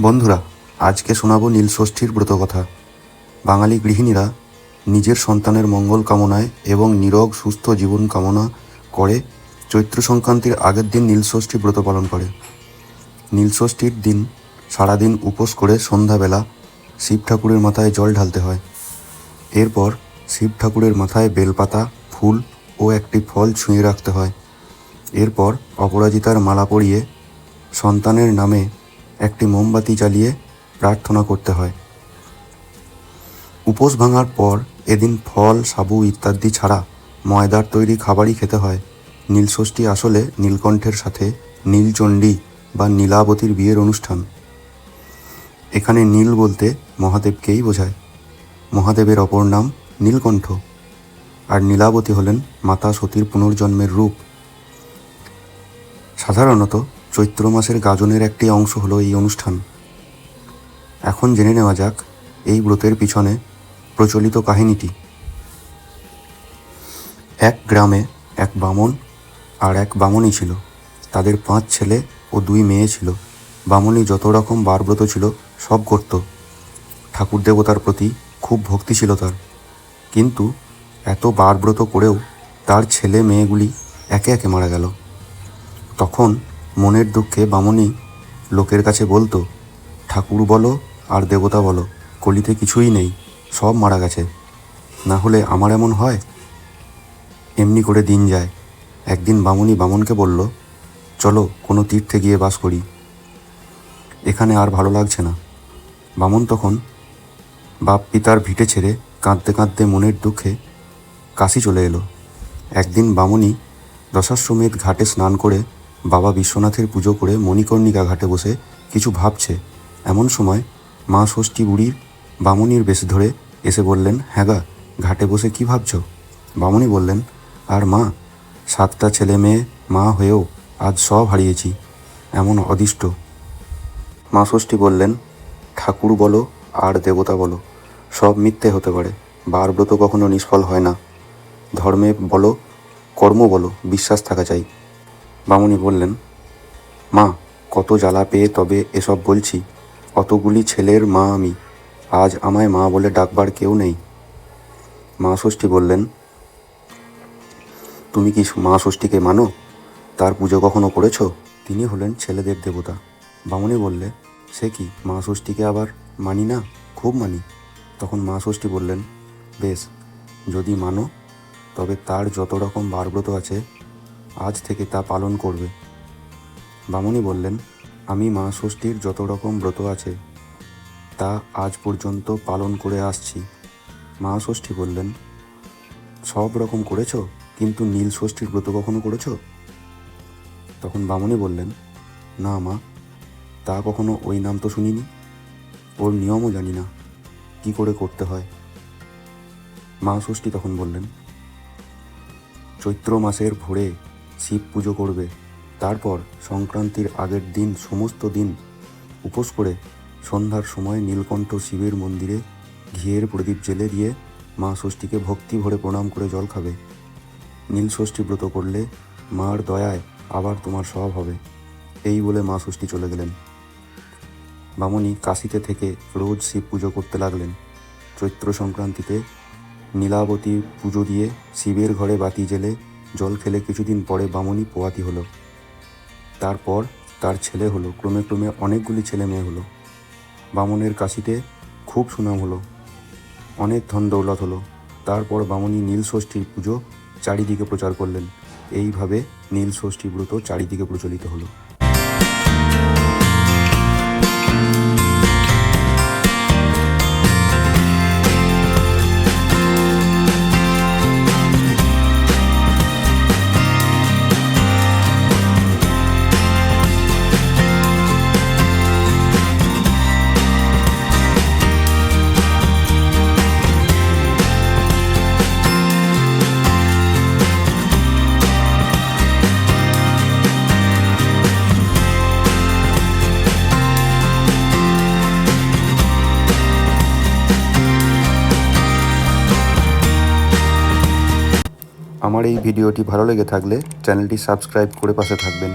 বন্ধুরা, আজকে শোনাবো নীলষষ্ঠীর ব্রতকথা বাঙালি গৃহিণীরা নিজের সন্তানের মঙ্গল কামনায় এবং নিরোগ, সুস্থ জীবন কামনা করে চৈত্র সংক্রান্তির আগের দিন নীলষষ্ঠী ব্রত পালন করে। নীলষষ্ঠীর দিন সারাদিন উপোস করে সন্ধ্যাবেলা শিব ঠাকুরের মাথায় জল ঢালতে হয়। এরপর শিব ঠাকুরের মাথায় বেলপাতা, ফুল ও একটি ফল ছুঁয়ে রাখতে হয়। এরপর অপরাজিতার মালা পরিয়ে সন্তানের নামে একটি মোমবাতি জ্বালিয়ে প্রার্থনা করতে হয়। উপোস ভাঙার পর এদিন ফল, সাবু ইত্যাদি ছাড়া ময়দার তৈরি খাবারই খেতে হয়। নীলষষ্ঠী আসলে নীলকণ্ঠের সাথে নীলচণ্ডী বা নীলাবতীর বিয়ের অনুষ্ঠান। এখানে নীল বলতে মহাদেবকেই বোঝায়। মহাদেবের অপর নাম নীলকণ্ঠ আর নীলাবতী হলেন মাতা সতীর পুনর্জন্মের রূপ। সাধারণত চৈত্র মাসের গাজনের একটি অংশ হলো এই অনুষ্ঠান। এখন জেনে নেওয়া যাক এই ব্রতের পিছনে প্রচলিত কাহিনীটি। এক গ্রামে এক বামন আর এক বামনী ছিল। তাদের পাঁচ ছেলে ও দুই মেয়ে ছিল। বামনী যত রকম বারব্রত ছিল, সব করত। ঠাকুর দেবতার প্রতি খুব ভক্তি ছিল তার। কিন্তু এত বারব্রত করেও তার ছেলে মেয়েগুলি একে একে মারা গেল। তখন মনের দুঃখে বামনী লোকের কাছে বলতো, ঠাকুর বলো আর দেবতা বলো, কলিতে কিছুই নেই, সব মারা গেছে। না হলে আমার এমন হয়? এমনি করে দিন যায়। একদিন বামুনি বামনকে বলল, চলো কোনো তীর্থে গিয়ে বাস করি। এখানে আর ভালো লাগছে না। বামন তখন বাপ পিতার ভিটে ছেড়ে কাঁদতে কাঁদতে মনের দুঃখে কাশি চলে এলো। একদিন বামুনি দশাশ্বমেধ ঘাটে স্নান করে বাবা বিশ্বনাথের পুজো করে মণিকর্ণিকা ঘাটে বসে কিছু ভাবছে। এমন সময় মা ষষ্ঠী বুড়ির বামুনির বেশ ধরে এসে বললেন হ্যাঁ গা, ঘাটে বসে কি ভাবছ? বামুনি বললেন, আর মা, সাতটা ছেলে মেয়ে, মা হয়েও আজ সব হারিয়েছি, এমন অদিষ্ট। মা ষষ্ঠী বললেন, ঠাকুর বলো, আর দেবতা বলো, সব মিথ্যে হতে পারে বার ব্রত কখনো নিষ্ফল হয় না। ধর্মে বলো, কর্ম বলো, বিশ্বাস থাকা চাই। বামুনি বললেন, মা, কত জ্বালা পেয়ে তবে এসব বলছি। অতগুলি ছেলের মা আমি। আজ আমায় মা বলে ডাকবার কেউ নেই। মা ষষ্ঠী বললেন, তুমি কি মা ষষ্ঠীকে মানো? তার পুজো কখনো করেছ? তিনি হলেন ছেলেদের দেবতা। বামুনি বললে, সে কি, মা ষষ্ঠীকে আবার মানি না? খুব মানি। তখন মা ষষ্ঠী বললেন, বেশ, যদি মানো, তবে তার যত রকম বারব্রত আছে আজ থেকে তা পালন করবে। বামুনি বললেন, আমি মা ষষ্ঠীর যত রকম ব্রত আছে, তা আজ পর্যন্ত পালন করে আসছি। মা ষষ্ঠী বললেন, সব রকম করেছ? কিন্তু নীল ষষ্ঠীর ব্রত কখনো করেছ? তখন বামুনি বললেন, না মা, তা কখনো ওই নাম তো শুনিনি। ওর নিয়মও জানি না, কি করে করতে হয়? মা ষষ্ঠী তখন বললেন, চৈত্র মাসের ভোরে শিব পুজো করবে। তারপর সংক্রান্তির আগের দিন সমস্ত দিন উপোস করে সন্ধ্যার সময় নীলকণ্ঠ শিবের মন্দিরে ঘিয়ের প্রদীপ জেলে দিয়ে মা ষষ্ঠীকে ভক্তি ভরে প্রণাম করে জল খাবে। নীল ষষ্ঠী ব্রত করলে মার দয়ায় আবার তোমার সব হবে। এই বলে মা ষষ্ঠী চলে গেলেন। বামনি কাশিতে থেকে রোজ শিব পুজো করতে লাগলেন। চৈত্র সংক্রান্তিতে নীলাবতী পুজো দিয়ে শিবের ঘরে বাতি জেলে জল খেলে কিছুদিন পরে বামনি পোয়াতি হলো। তারপর তার ছেলে হলো, ক্রমে ক্রমে অনেকগুলি ছেলে মেয়ে হলো। বামনের কাশিতে খুব সুনাম হলো। অনেক ধন দৌলত হলো। তারপর বামুনি নীলষষ্ঠীর পুজো চারিদিকে প্রচার করলেন। এইভাবে নীলষষ্ঠী ব্রত চারিদিকে প্রচলিত হলো। আমার এই ভিডিওটি ভালো লেগে থাকলে চ্যানেলটি সাবস্ক্রাইব করে পাশে থাকবেন।